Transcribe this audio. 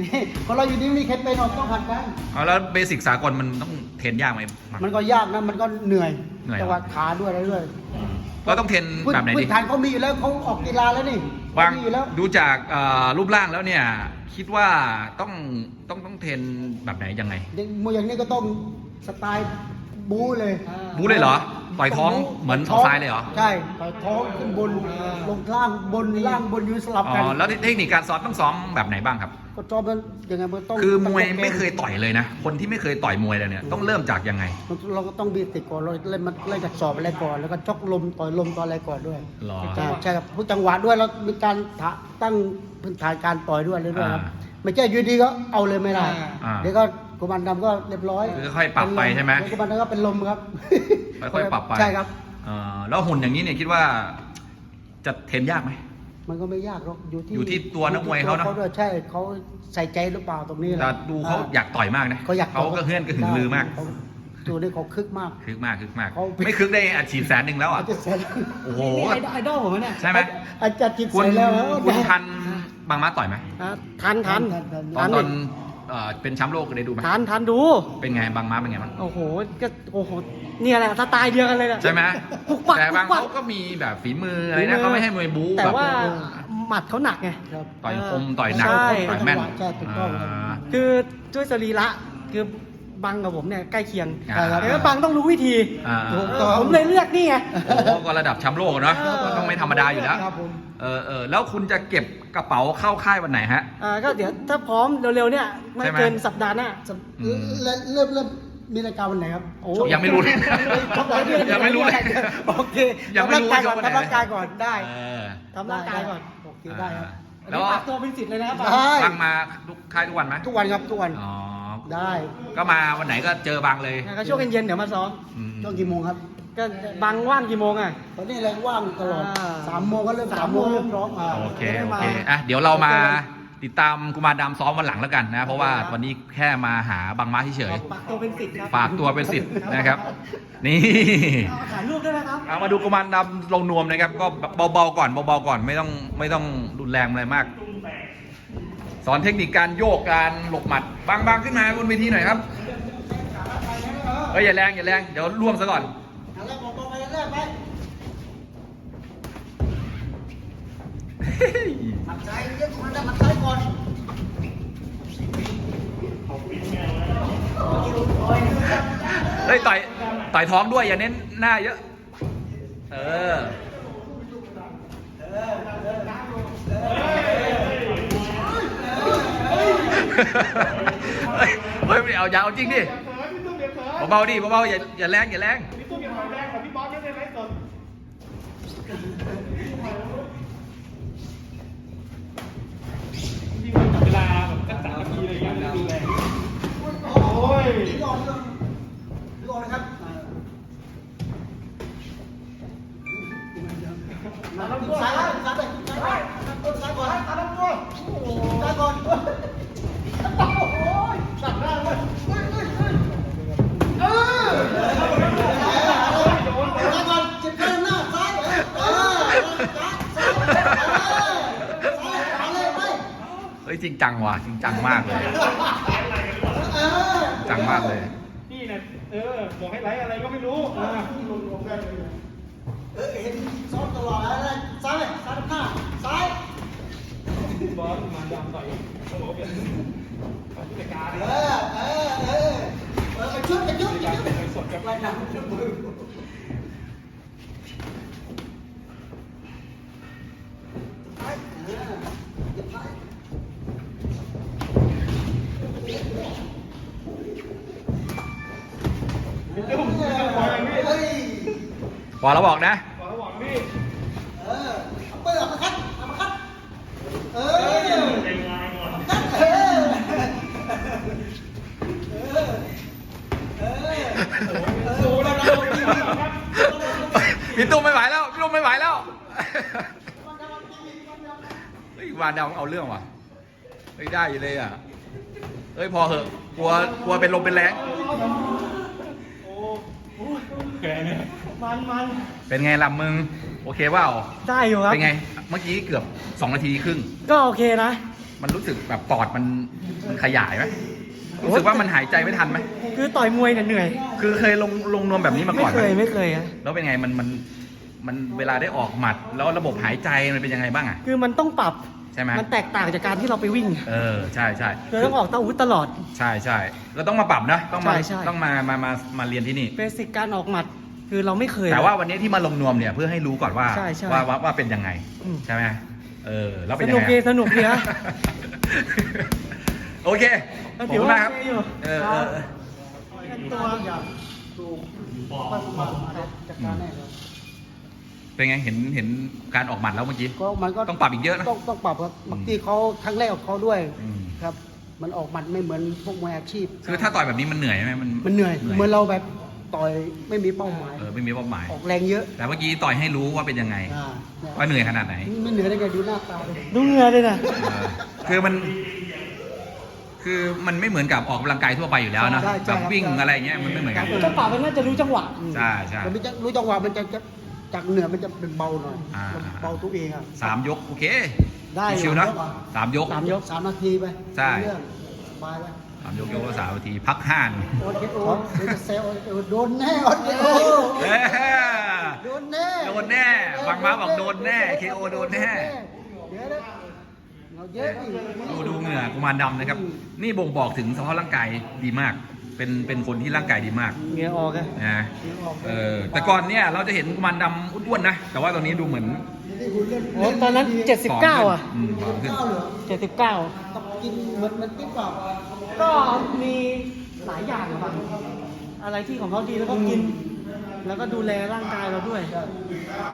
นี่คนเราอยู่นี่ไม่มีเคล็ดไปหนอกต้องผัดกัน เอาแล้วเบสิกสากลมันต้องเทรนยากไหมมันก็ยากนะมันก็เหนื่อยเหนื่อยจังหวะขาด้วยอะไรด้วยก็ต้องเทรนพื้นแบบไหนพื้ดีนฐานเขามีอยู่แล้วเขาออกกีฬาแล้วนี่วางมีอยู่แล้ว ดูจากเอ่อรูปร่างแล้วเนี่ย คิดว่าต้องต้องต้องเทรนแบบไหนยังไงเด็กมวยอย่างนี้ก็ต้องสไตล์ บู๊เลยบู๊เลยเหรอ ต่อยท้องบู๊เหมือนท้งทรายเลยเหรอ ใช่ต่อยท้องขึ้นบนลงล่างบนล่างบนอยืนสลับอ๋กันอ แล้วเทคนิคการซ้อมต้องซ้อมแบบไหนบ้างครับ ก็จอบมันยังไงมันต้องคือมวยต้องไม่เคยต่อยเลยนะ คนที่ไม่เคยต่อยมวยเลยเนี่ยต้องเริ่มจากยังไงเราก็ต้องบีติดก่อนเราเล่นมันเล่นจากสอบอะไรก่อนแล้วก็ชกลมต่อยลมต่อยอะไรก่อนด้วยหรอ ใช่ใช่ครับผู้จังหวะด้วยแล้วมีการถะตั้งพื้นฐานการต่อยด้วยเลยด้วยครับอ่าไม่ใช่อยูดีก็เอาเลยไม่ได้อ่า เดี๋ยวก็ กุมารดำก็เรียบร้อยคือค่อยๆปรับไปใช่ไหมเดี๋ยวกุมารดำก็เป็นลมครับค่อยๆปรับไปใช่ครับเอ่อแล้วหุ่นอย่างนี้เนี่ยคิดว่า จะเทรนยากไหมมันก็ไม่ยากหรอกอยู่ที่อยู่ที่ตัวนักมวยเขานะเขาด้วยใช่เขาใส่ใจหรือเปล่าตรงนี้แหละแต่ดูเขาอยากต่อยมากนะเขาอยากเขาก็เฮือนก็หึงลือมากเขดูนี่เขาคึกมากคึกมากคึกมากเขาไม่คึกได้อัดฉีดแสนหนึ่งแล้วอะอาจจะเสร็จโอ้โหนี่ไอดอลผมเนี่ยใช่ไหมอาจจะจิตคุณเสร็จแล้วคุณทันบางมาต่อยไหมอะทันทันตอนตอน เอ่อเป็นแชมป์โลกได้ดูไหมทันทันดู เป็นไงบางมาเป็นไงบ้างโอ้โหก็โอ้โหเนี่ยแหละสไตล์เดียวกันเลยนะ ใช่ไหมปุกปักแต่บางปุกปัก เขาก็มีแบบฝีมืออะไรฝีมืนะอเขาไม่ให้มวยบู๊แต่แบบว่าหมัดเขาหนักไง ครับ ต่อยคมต่อยหนักใช่ ต่อยแม่นใช่ถูกต้องครับอ่าคือด้วยสรีระคือบังกับผมเนี่ยใกล้เคียงอ่า แต่ว่าบังต้องรู้วิธี อ่าถูกเอต้ออง ผมเลยเลือกนี่ไง โอ้โหก็ระดับแชมป์โลกอะเนาะเออก็ต้องไม่ธรรมดาอยู่แล้ว ครับผม เออเออแล้วคุณจะเก็บกระเป๋าเข้าค่ายวันไหนฮะ อ่าก็เดี๋ยวถ้าพร้อมเร็วๆเนี่ยไม่ใช่ไหม เกินสัปดาห์หน้าอืมเริ่มเริ่มเริ่มมีรายการวันไหนครับโอ้ยังไม่รู้เลยชกหลายเดือนยังไม่รู้เลยโอเคยังไม่รู้ว่าทำร่างกายก่อนชกวันไหน ทำร่างกายก่อนได้เออ ทำร่างกายก่อนโอเคได้ครับอันแล้นี้วฝากตัวเป็นสิทธิ์เลยนะครับได้บางมาทุกค่ายทุกวันไหมทุกวันครับทุกวันอ๋อได้ก็มาวันไหนก็เจอบางเลยก็ช่วงเย็นๆเดี๋ยวมาซ้อมอืมช่วงกี่โมงครับ ก็บังว่างกี่โมงอะ ตอนนี้อะไรว่างตลอดอ่า สามโมงก็เริ่มสาสามมโมโมงงเริ่มพร้อมอ่าโอเคจะได้โอมา เคอะเดี๋ยวเรามาติดตามกุมารดำซ้อมวันหลังแล้วกันนะ เพราะว่าวันนี้แค่มาหาบางม้าเฉยฝากตัวเป็นสิทธิ์ครับๆฝากตัวเป็นสิทธิ์นะครับ นี่ เอาถ่ายรูปด้วยนะครับ เอามาดูกุมารดำลงนวมนะครับ ก็เบาๆก่อนเบาๆก่อนไม่ต้องไม่ต้องรุนแรงอะไรมาก สอนเทคนิคการโยกการหลบหมัดบางบางขึ้นมาบนเวทีหน่อยครับเอ้ยอย่าแรงอย่าแรงเดี๋ยวล่วงซะก่อนอันแรก บอกไปอันแรกไปหักซ้ายเยอะคนนั้นหักซ้ายก่อนเฮ้ยต่อยต่อยท้องด้วยอย่าเน้นหน้าเยอะ เออเฮ้ยเฮ้ยไม่เอายาเอาจริงดิเบาๆดิเบาๆอย่าอย่าแรงอย่าแรง เวลาแบบตั้งแต่ละทีอะไรอย่างเงี้ยดูแลโอ้ย เลยไปเฮ้ยจริงจังว่ะจริงจังมากเลยเออจังมากเลย นี่เนี่ยเออบอกให้ไลฟ์อะไรก็ไม่รู้อ่าเออเห็นซ้อมตลอดอะไรซ้ายซ้ายหน้าซ้ายบอสมายอมต่อยต้องบอกว่าเป็นผู้จัดการเออเออเออเออไปชุดไปชุดผู้ไปจัดการชุดเป็นสดกับไปดังชุดมือไปเออเดี๋ยวไป เดี๋ยวผมจะบอกอย่างนี้เฮ้ยพอแล้วบอกนะบอกแล้วบอกพี่เออเอาเปิดเอามาคัดเอามาคัดเออเต็งานก่อนคัดเออเออเออโอ้โหเราเราทีวีครับพี่ตุ้มไม่ไหวแล้ว พี่ตุ้มไม่ไหวแล้วเฮ้ยวานดาวเอาเรื่องว่ะเฮ้ยได้อยู่เลยอะเฮ้ยพอเหอะกลัวกลัวเป็นลมเป็นแรง แกเนี่ยมันมันเป็นไงล่ะมึง โอเคเปล่าได้อยู่ครับ เป็นไง เมื่อกี้เกือบ 2 นาทีครึ่ง ก็โอเคนะ มันรู้สึกแบบปอดมันมันขยายไหมรู้สึกว่ามันหายใจไม่ทันไหมคือต่อยมวยเนี่ยเหนื่อย คือเคยลงลงนวมแบบนี้มาไม่ก่อนไหเคมยไม่เคยอะแล้วเป็นไงมันมันมันเวลาได้ออกหมัด แล้วระบบหายใจมันเป็นยังไงบ้างอะ คือมันต้องปรับ ใช่ไหมมันแตกต่างจากการที่เราไปวิ่งเออใช่ใช่เราต้องออกตาอาวุธตลอด ใช่ใช่ก็ต้องมาปรับนะต้องมาใช่ใช่ ต้องมามามามาเรียนที่นี่ เบสิกการออกหมัดคือเราไม่เคย แต่ว่าวันนี้ที่มาลงนวมเนี่ยเพื่อให้รู้ก่อนว่าใช่ใช่ว่าว่าว่าเป็นยังไงอืมใช่ไหมเออแล้วเป็นสยังนุกไงดีอะสนุกดีฮะ โอเคก็ขอบถือคุณว่ามากครับโอเคอยู่เออเออเออตัวจัดการแน่ครับ เป็นไงเห็นเห็นการออกหมัดแล้วเมื่อกี้ ก็มันก็ต้องปรับอีกเยอะนะ ต้องต้องปรับครับบางทีเขาครั้งแรกของเขาด้วยอืม ครับ มันออกหมัดไม่เหมือนพวกมวยอาชีพคือถ้าต่อยแบบนี้มันเหนื่อยไหมมันมันเหนื่อยเหมือนเราแบบต่อยไม่มีเป้าหมาย เออไม่มีเป้าหมาย ออกแรงเยอะแต่เมื่อกี้ต่อยให้รู้ว่าเป็นยังไง อ่าเนี่ยว่าเหนื่อยขนาดไหนไม่เหนื่อยได้ไงดูหน้าตาเลยดูเหงื่อเลยนะ เออคือมัน คือมันไม่เหมือนกับออกกำลังกายทั่วไปอยู่แล้วนะใช่แบใช่บครับวิ่งอะไรเงี้ยมันไม่เหมือนกัน จังหวะมันน่าจะรู้จังหวะใช่ใช่ มันไม่จะรู้จังหวะมันจะจะ จากเหนือมันจะเป็นเบาหน่อยอ่า เบาตัวเองอะสามยกโอเคได้ชิวๆนะเหรอสามยก สามยกสามนาทีไปใช่ เรื่องสบายไปสามยกยกละสามนาทีพักห้าหนงโอ๊ตโอ๊ตเดี๋ยวจะเซลโดนแน่โอ๊ตโอ๊ตเอ้ยโดนแน่โดนแน่ฟังมาบอกโดนแน่ KO โดนแน่ เดี๋ยวนะเราเยอะอีก ดูดูเหงื่อกุมารดำนะครับ นี่บ่งบอกถึงสภาพร่างกายดีมาก เป็นเป็นคนที่ร่างกายดีมากเหงื่อออกอะนะเออแต่ก่อนเนี่ยเราจะเห็นกุมารดำอ้วนๆนะ แต่ว่าตอนนี้ดูเหมือนโอ้ตอนนั้น 79 อะอืมผอมขึ้นเก้าเหรอ79 ต้องกินเหมือนมันติ๊บเปล่าก็มีหลายอย่างอะครับอะไรที่ของเขาดีแล้วก็กิน แล้วก็ดูแลร่างกายเราด้วย